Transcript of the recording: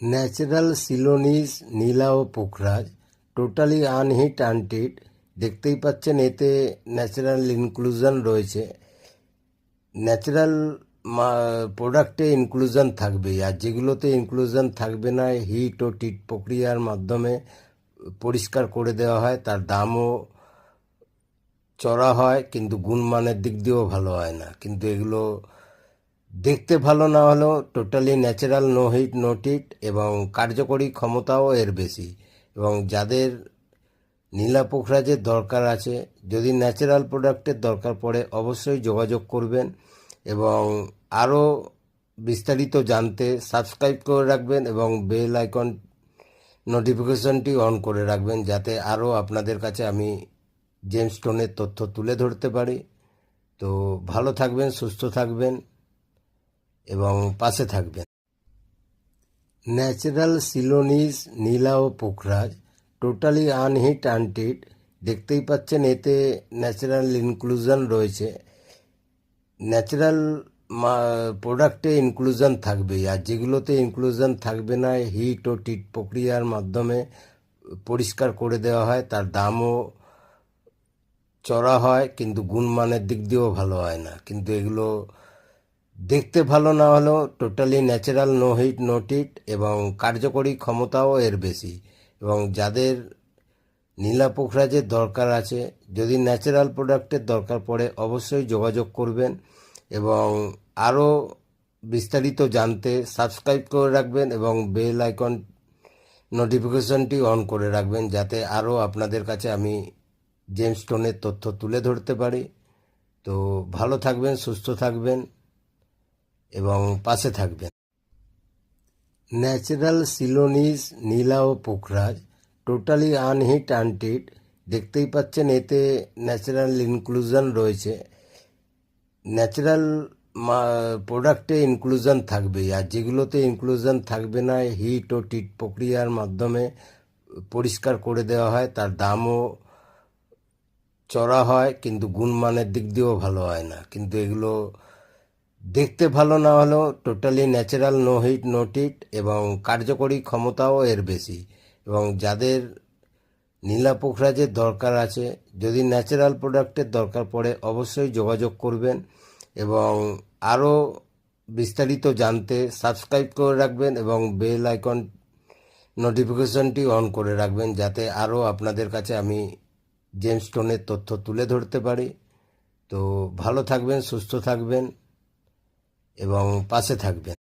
Natural Ceylonese, নীলা ও পোখরাজ, টোটালি আনহিট, আনটিড। দেখতেই পাচ্ছেন, এতে ন্যাচারাল ইনক্লুশন রয়েছে। ন্যাচারাল প্রোডাক্টে ইনক্লুশন থাকবেই, আর যেগুলোতে ইনক্লুশন থাকবে না, হিট ও টিট প্রক্রিয়ার মাধ্যমে পরিষ্কার করে দেওয়া হয়। তার দামও চড়া হয়, কিন্তু গুণমানের দিক দিয়েও ভালো হয় না। কিন্তু এগুলো দেখতে ভালো না হলেও totally natural no heat no টিট এবং কার্যকরী ক্ষমতাও এর বেশি এবং যাদের নীলা পোখরাজের দরকার আছে, যদি ন্যাচারাল প্রোডাক্টের দরকার পড়ে অবশ্যই যোগাযোগ করবেন এবং আরও বিস্তারিত জানতে সাবস্ক্রাইব করে রাখবেন এবং বেল আইকন নোটিফিকেশনটি অন করে রাখবেন যাতে আরও আপনাদের কাছে আমি জেমস স্টোনের তথ্য তুলে ধরতে পারি। তো ভালো থাকবেন, সুস্থ থাকবেন। এবং পাশে থাকবেন। ন্যাচারাল সিলোনিস, নীলা ও পোখরাজ, টোটালি আনহিট, আনটিড, দেখতেই পাচ্ছেন এতে ন্যাচারাল ইনক্লুশন রয়েছে। ন্যাচারাল প্রোডাক্টে ইনক্লুশন থাকবেই, আর যেগুলোতে ইনক্লুশন থাকবে না, হিট ও টিট প্রক্রিয়ার মাধ্যমে পরিষ্কার করে দেওয়া হয়, তার দামও চড়া হয়, কিন্তু গুণমানের দিক দিয়েও ভালো হয় না। কিন্তু এগুলো দেখতে ভালো না হলেও totally natural no heat no টিট এবং কার্যকরী ক্ষমতাও এর বেশি। এবং যাদের নীলা পোখরাজের দরকার আছে, যদি ন্যাচারাল প্রোডাক্টের দরকার পড়ে, অবশ্যই যোগাযোগ করবেন এবং আরও বিস্তারিত জানতে সাবস্ক্রাইব করে রাখবেন এবং বেল আইকন নোটিফিকেশনটি অন করে রাখবেন, যাতে আরও আপনাদের কাছে আমি জেমস স্টোনের তথ্য তুলে ধরতে পারি। তো ভালো থাকবেন, সুস্থ থাকবেন। এবং পাশে থাকবেন। ন্যাচারাল সিলোনিস, নীলা ও পোখরাজ, টোটালি আনহিট, আনটিড, দেখতেই পাচ্ছেন এতে ন্যাচারাল ইনক্লুশন রয়েছে। ন্যাচারাল প্রোডাক্টে ইনক্লুশন থাকবেই, আর যেগুলোতে ইনক্লুশন থাকবে না, হিট ও টিট প্রক্রিয়ার মাধ্যমে পরিষ্কার করে দেওয়া হয়, তার দামও চড়া হয়, কিন্তু গুণমানের দিক দিয়েও ভালো হয় না। কিন্তু এগুলো দেখতে ভালো না হলেও totally natural no heat no টিট এবং কার্যকরী ক্ষমতাও এর বেশি এবং যাদের নীলা পোখরাজের দরকার আছে, যদি ন্যাচারাল প্রোডাক্টের দরকার পড়ে অবশ্যই যোগাযোগ করবেন এবং আরও বিস্তারিত জানতে সাবস্ক্রাইব করে রাখবেন এবং বেল আইকন নোটিফিকেশনটি অন করে রাখবেন যাতে আরও আপনাদের কাছে আমি জেমস স্টোনের তথ্য তুলে ধরতে পারি। তো ভালো থাকবেন, সুস্থ থাকবেন। এবং পাশে থাকবেন।